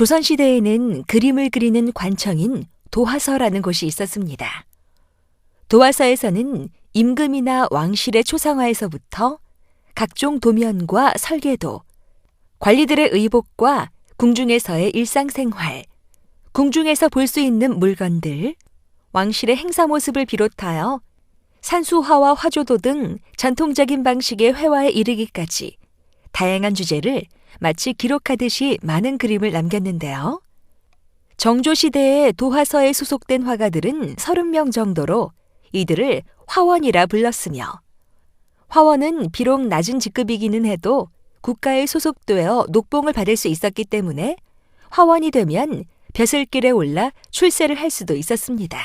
조선시대에는 그림을 그리는 관청인 도화서라는 곳이 있었습니다. 도화서에서는 임금이나 왕실의 초상화에서부터 각종 도면과 설계도, 관리들의 의복과 궁중에서의 일상생활, 궁중에서 볼 수 있는 물건들, 왕실의 행사 모습을 비롯하여 산수화와 화조도 등 전통적인 방식의 회화에 이르기까지 다양한 주제를 마치 기록하듯이 많은 그림을 남겼는데요. 정조시대의 도화서에 소속된 화가들은 30명 정도로 이들을 화원이라 불렀으며 화원은 비록 낮은 직급이기는 해도 국가에 소속되어 녹봉을 받을 수 있었기 때문에 화원이 되면 벼슬길에 올라 출세를 할 수도 있었습니다.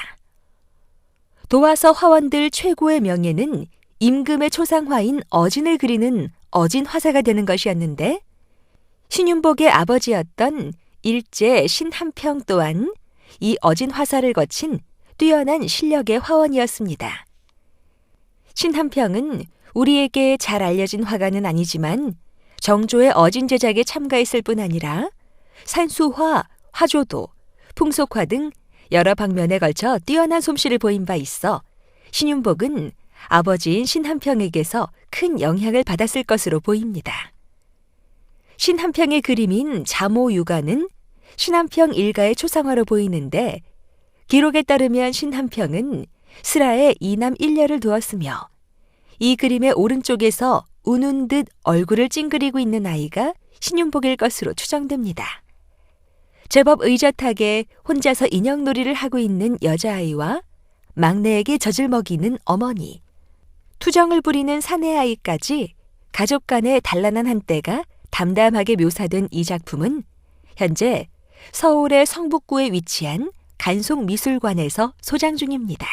도화서 화원들 최고의 명예는 임금의 초상화인 어진을 그리는 어진 화사가 되는 것이었는데 신윤복의 아버지였던 일제 신한평 또한 이 어진 화사를 거친 뛰어난 실력의 화원이었습니다. 신한평은 우리에게 잘 알려진 화가는 아니지만 정조의 어진 제작에 참가했을 뿐 아니라 산수화, 화조도, 풍속화 등 여러 방면에 걸쳐 뛰어난 솜씨를 보인 바 있어 신윤복은 아버지인 신한평에게서 큰 영향을 받았을 것으로 보입니다. 신한평의 그림인 자모유가는 신한평 일가의 초상화로 보이는데 기록에 따르면 신한평은 슬하에 이남 일녀를 두었으며 이 그림의 오른쪽에서 우는 듯 얼굴을 찡그리고 있는 아이가 신윤복일 것으로 추정됩니다. 제법 의젓하게 혼자서 인형놀이를 하고 있는 여자아이와 막내에게 젖을 먹이는 어머니, 투정을 부리는 사내아이까지 가족 간의 단란한 한때가 담담하게 묘사된 이 작품은 현재 서울의 성북구에 위치한 간송미술관에서 소장 중입니다.